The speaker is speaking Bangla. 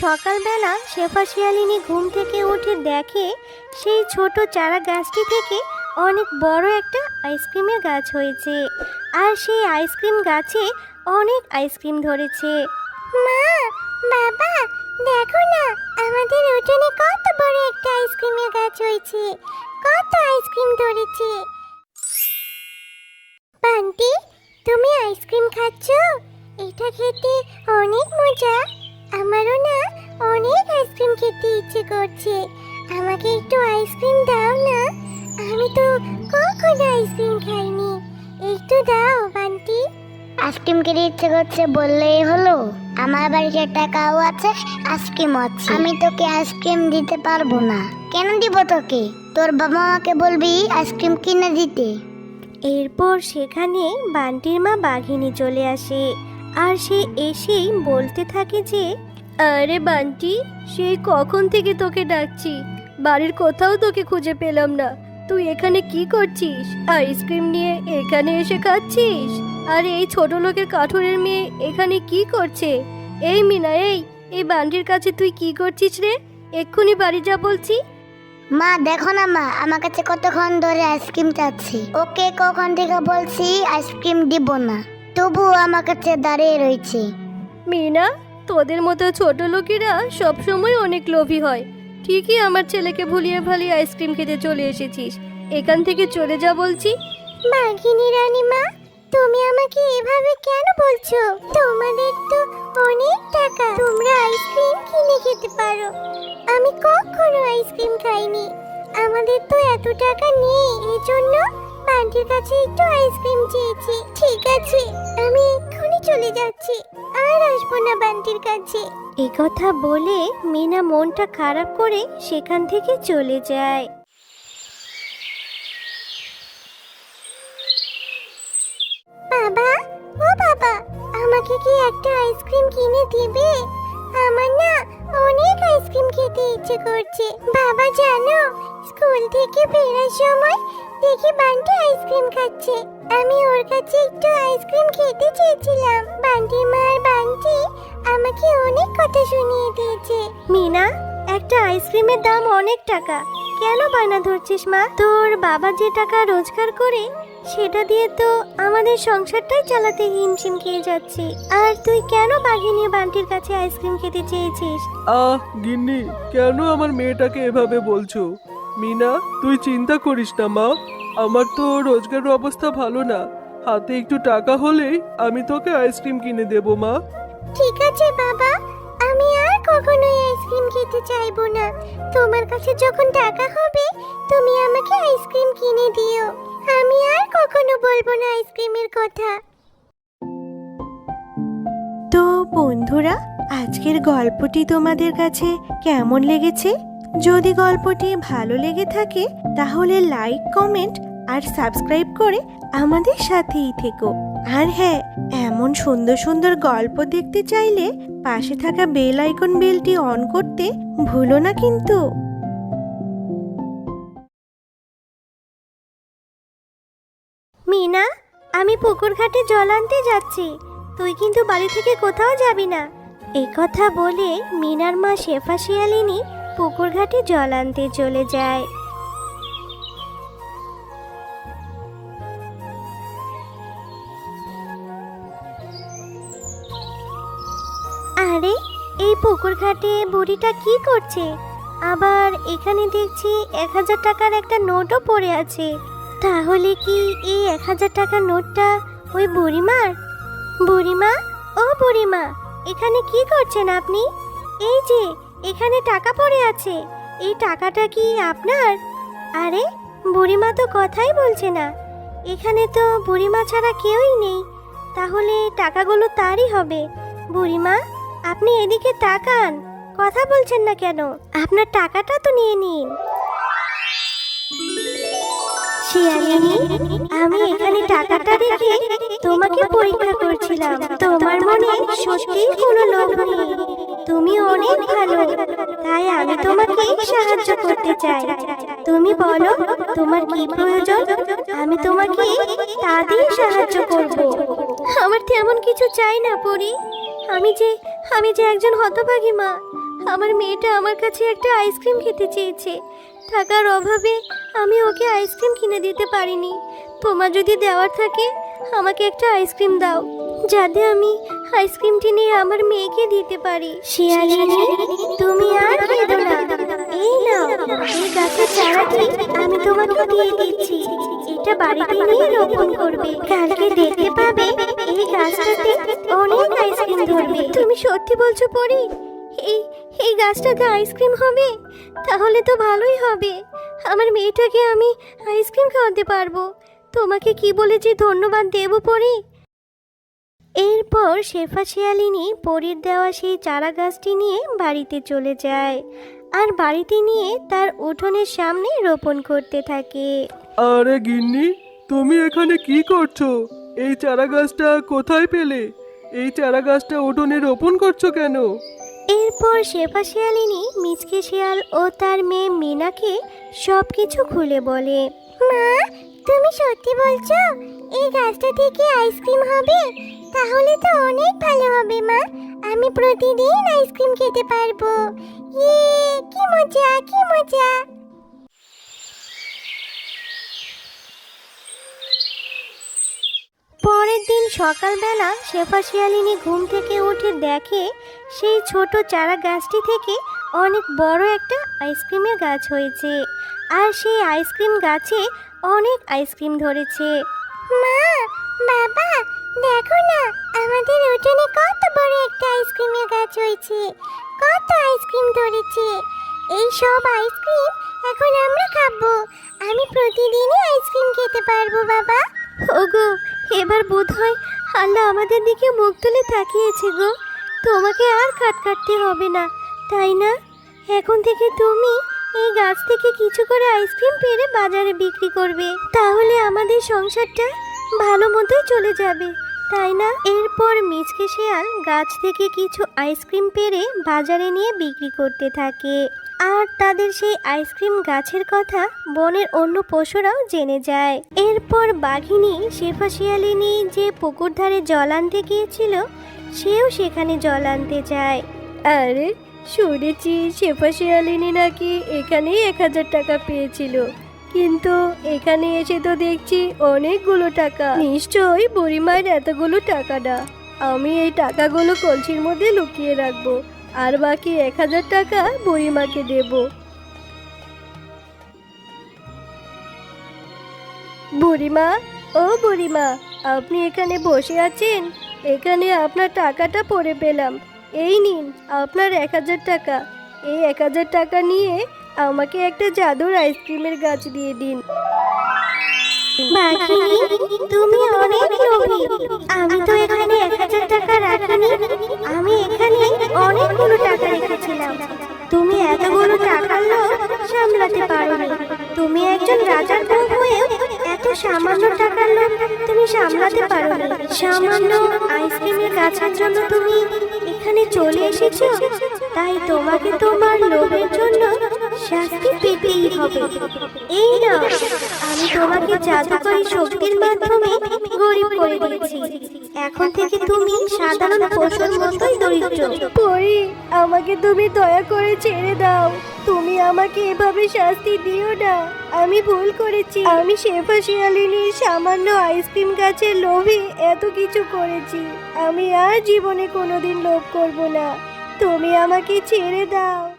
সকালবেলা শেফা শিয়ালিনী ঘুম থেকে উঠে দেখে সেই ছোট চারা গাছটি থেকে অনেক বড় একটা আইসক্রিমের গাছ হয়েছে। আর সেই আইসক্রিম গাছে অনেক আইসক্রিম ধরেছে। মা, বাবা, দেখো না, আমাদের উঠোনে কত বড় একটা আইসক্রিমের গাছ হয়েছে। কত আইসক্রিম ধরেছে। বান্টি তুমি আইসক্রিম খাচ্ছ? এটা খেতে অনেক মজা। আমারও না অনেক আইসক্রিম খেতে ইচ্ছে করছে। আমাকে একটু আইসক্রিম দাও না। আমি তো কখনো আইসক্রিম খাইনি। একটু দাও বান্টি। আইসক্রিম খেতে ইচ্ছে করছে বললেই হলো। আমার বাড়িতে টাকাও আছে আইসক্রিম আছে। আমি তোকে আইসক্রিম দিতে পারব না। কেন দিব তোকে? তোর বাবা মাকে বলবি আইসক্রিম কিনে দিতে। এরপর সেখানে বান্টির মা বাঘিনী চলে আসে। আর সে এসেই বলতে থাকে যে, আরে বান্টি সেই কখন থেকে তোকে ডাকছি? বাড়ির কোথাও তোকে খুঁজে পেলাম না। তুই এখানে কি করছিস? আইসক্রিম নিয়ে এখানে এসে খাচ্ছিস? আর এই ছোট লোকের কাঠুরের মেয়ে এখানে কি করছে? এই মিনা, এই এই বান্টির কাছে তুই কি করছিস রে? এক্ষুনি বাড়ি যা বলছি। মা, দেখো না মা, আমার কাছে কতক্ষণ ধরে আইসক্রিম চাচ্ছি। ওকে কখন থেকে বলছি, আইসক্রিম দিব না। তবুও আমার কাছে দাঁড়িয়ে রয়েছে। মিনা তোদের মতো ছোট লোকেরা সবসময় অনেক লোভী হয়। ঠিকই আমার ছেলেকে ভুলিয়ে ভালিয়ে আইসক্রিম খেতে চলে এসেছিস। এখান থেকে চলে যা বলছি। বাঘিনী রানীমা তুমি আমাকে এভাবে কেন বলছো? তোমাদের তো অনেক টাকা। তোমরা আইসক্রিম কিনে খেতে পারো। আমি কখনো আইসক্রিম খাইনি। আমাদের তো এত টাকা নেই এজন্য বান্টির কাছে একটু আইসক্রিম চেয়েছি। ঠিক আছে, আমি এক্ষুনি চলে যাচ্ছি। আর আসব না বান্টির কাছে। এ কথা বলে মিনা মনটা খারাপ করে সেখান থেকে চলে যায়। বাবা, ও বাবা, আমাকে কি একটা আইসক্রিম কিনে দিবে? আমার না অনেক আইসক্রিম খেতে ইচ্ছে করছে। বাবা, জানো, স্কুল থেকে ফেরার সময় দেখি বান্টি আইসক্রিম খাচ্ছে। আমি ওর কাছে একটু আইসক্রিম খেতে চেয়েছিলাম। বান্টি মা আর বান্টি আমাকে অনেক কথা শুনিয়ে দিয়েছে। মিনা, একটা আইসক্রিমের দাম অনেক টাকা। কেন বায়না ধরছিস মা? তোর বাবা যে টাকা রোজগার করে, সেটা দিয়ে তো আমাদের সংসারটাই চালাতে হিমশিম খেয়ে যাচ্ছি। আর তুই কেন বাঘিনী বান্টির কাছে আইসক্রিম খেতে চেয়েছিস? আহ গিন্নি, কেন আমার মেয়েটাকে এভাবে বলছো? মিনা, তুই চিন্তা করিস না মা। আমার তো রোজগার অবস্থা ভালো না। হাতে একটু টাকা হলেই আমি তোকে আইসক্রিম কিনে দেবো মা। ঠিক আছে বাবা। আমি আর কখনোই আইসক্রিম খেতে চাইব না। তোমার কাছে যখন টাকা হবে তুমি আমাকে আইসক্রিম কিনে দিও। আমি আর কখনো বলব না আইসক্রিমের কথা। তো বন্ধুরা আজকের গল্পটি তোমাদের কাছে কেমন লেগেছে? যদি গল্পটি ভালো লেগে থাকে, তাহলে লাইক কমেন্ট আর সাবস্ক্রাইব করে আমাদের সাথেই থেকো। আর হ্যাঁ এমন সুন্দর সুন্দর গল্প দেখতে চাইলে পাশে থাকা বেল আইকন বেলটি অন করতে ভুলো না কিন্তু। মিনা, আমি পুকুর ঘাটে জল আনতে যাচ্ছি। তুই কিন্তু বাড়ি থেকে কোথাও যাবি না। এই কথা বলে মিনার মা শেফা শিয়ালিনী পুকুর ঘাটে জল আনতে চলে যায়। আরে, এই পুকুর ঘাটে বুড়িটা কি করছে? আবার এখানে দেখছি এক হাজার টাকার একটা নোটও পড়ে আছে। তাহলে কি এই এক হাজার টাকার নোটটা ওই বুড়িমার? বুড়িমা, ও বুড়িমা, এখানে কি করছেন আপনি? এই যে এখানে টাকা পড়ে আছে। এই টাকাটা কি আপনার? আরে, বুড়িমা তো কথাই বলছে না। এখানে তো বুড়িমা ছাড়া কেউই নেই। তাহলে টাকাগুলো তারই হবে। বুড়িমা, আপনি এদিকে তাকান। কথা বলছেন না কেন? আপনার টাকাটা তো নিয়ে নিন। আমি এখানে টাকাটা রেখে তোমাকে পরীক্ষা করছিলাম। তোমার মনে সত্যিই কোনো লোভ নেই। তুমি অনেক ভালো, তাই আমি তোমাকে সাহায্য করতে চাই। তুমি বলো, তোমার কি প্রয়োজন? আমি তোমাকে তা দিয়ে সাহায্য করব। আমার তেমন কিছু চাই না, পরি। আমি যে আমি যে একজন হতভাগী মা, আমার মেয়েটা আমার কাছে একটা আইসক্রিম খেতে চেয়েছে। টাকার অভাবে আমি ওকে আইসক্রিম কিনে দিতে পারিনি। তোমার যদি দেওয়ার থাকে, আমাকে একটা আইসক্রিম দাও, যাতে আমি আইসক্রিমটি নিয়ে আমার মেয়েকে দিতে পারি। শিয়ালিনী, তুমি আর কেঁদো না। এই নাও, এই গাছের চারাটি আমি তোমাকে দিয়ে দিচ্ছি। এটা বাড়িতে নিয়ে রোপণ করবে। কালকে দেখতে পাবে এই গাছটাতে অনেক আইসক্রিম ধরবে। তুমি সত্যি বলছো পরি, এই এই গাছটাতে আইসক্রিম হবে? তাহলে তো ভালোই হবে। আমার মেয়েটাকে আমি আইসক্রিম খাওয়াতে পারব। তোমাকে কি বলে যে ধন্যবাদ দেবো পরি? এরপর শেফা শিয়ালিনী পরীর দেওয়া সেই চারা গাছটি নিয়ে বাড়িতে চলে যায় আর বাড়িতে নিয়ে তার উঠোনের সামনে রোপণ করতে থাকে। আরে গিন্নি তুমি এখানে কি করছ? এই চারা গাছটা কোথায় পেলে? এই চারা গাছটা উঠোনে রোপণ করছ কেন? এরপর শেফা শিয়ালিনী মিচকে শিয়াল ও তার মেয়ে মিনাকে সব কিছু খুলে বলে। মা তুমি সত্যি বলছো? এই গাছটা থেকে আইসক্রিম হবে? তাহলে তো অনেক ভালো হবে, মা। আমি প্রতিদিন আইসক্রিম খেতে পারব। ইয়ে কি মজা কি মজা। পরের দিন সকালবেলা শেফা শিয়ালিনী ঘুম থেকে উঠে দেখে সেই ছোট চারা গাছটি থেকে অনেক বড় একটা আইসক্রিমের গাছ হয়েছে। আর সেই আইসক্রিম গাছে অনেক আইসক্রিম ধরেছে। মা, বাবা, দেখো না, আমাদের উঠোনে কত বড় একটা আইসক্রিমের গাছ হয়েছে, কত আইসক্রিম ধরেছে। এই সব আইসক্রিম এখন আমরা খাব, আমি প্রতিদিনই আইসক্রিম খেতে পারব, বাবা। ওগো, এবার বোধ হয় আল্লাহ আমাদের দিকে মুখ তুলে তাকিয়েছে গো। তোমাকে আর কাট কাটতে হবে না, তাই না? এখন থেকে তুমি এই গাছ থেকে কিছু করে আইসক্রিম পেরে বাজারে বিক্রি করবে। তাহলে আমাদের সংসারটা ভালো মতোই চলে যাবে, তাই না? এরপর মিচকে শেয়াল গাছ থেকে কিছু আইসক্রিম পেরে বাজারে নিয়ে বিক্রি করতে থাকে। আর তাদের সেই আইসক্রিম গাছের কথা বনের অন্য পশুরাও জেনে যায়। এরপর বাঘিনী শেফা শিয়ালিনী যে পুকুর ধারে জল আনতে গিয়েছিল, সেও সেখানে জল আনতে যায়। আরে শুনেছি শেফা শিয়ালিনী নাকি এখানেই এক হাজার টাকা পেয়েছিল। কিন্তু এখানে এসে তো দেখছি অনেকগুলো টাকা। নিশ্চয়ই বুড়িমায়ের এতগুলো টাকা না। আমি এই টাকাগুলো কলসির মধ্যে লুকিয়ে রাখব। আর বাকি এক হাজার টাকা বুড়িমাকে দেব। বুড়িমা, ও বুড়িমা, আপনি এখানে বসে আছেন? এখানে আপনার টাকাটা পড়ে পেলাম। এই নিন, আপনার এক হাজার টাকা। এই এক হাজার টাকা নিয়ে আমাকে একটা জাদুর আইসক্রিমের গাছ দিয়ে দিন। বাঘিনী তুমি অনেক লোভী। আমি তো এখানে এক হাজার টাকা রাখিনি। আমি এখানে অনেকগুলো টাকা রেখেছিলাম। তুমি এতগুলো টাকার লোভ সামলাতে পারোনি। তুমি একজন রাজার বউ হয়েও এত সামান্য টাকার লোভ তুমি সামলাতে পারোনি। সামান্য আইসক্রিমের গাছের জন্য তুমি এখানে চলে এসেছ? তাই তোমাকে তোমার লোভের জন্য শাস্তি পেতেই হবে। এই না আমি তোমাকে জাদুকরী শক্তির মাধ্যমে গরিব করে দিয়েছি। এখন থেকে তুমি সাধারণ পশুর মতোই দরিদ্র। পরি আমাকে তুমি দয়া করে ছেড়ে দাও। তুমি আমাকে এভাবে শাস্তি দিও না। আমি ভুল করেছি। আমি শেফা শিয়ালিনীর সামান্য আইসক্রিম গাছের লোভে এত কিছু করেছি। আমি আর জীবনে কোনোদিন লোভ করব না। তুমি আমাকে ছেড়ে দাও।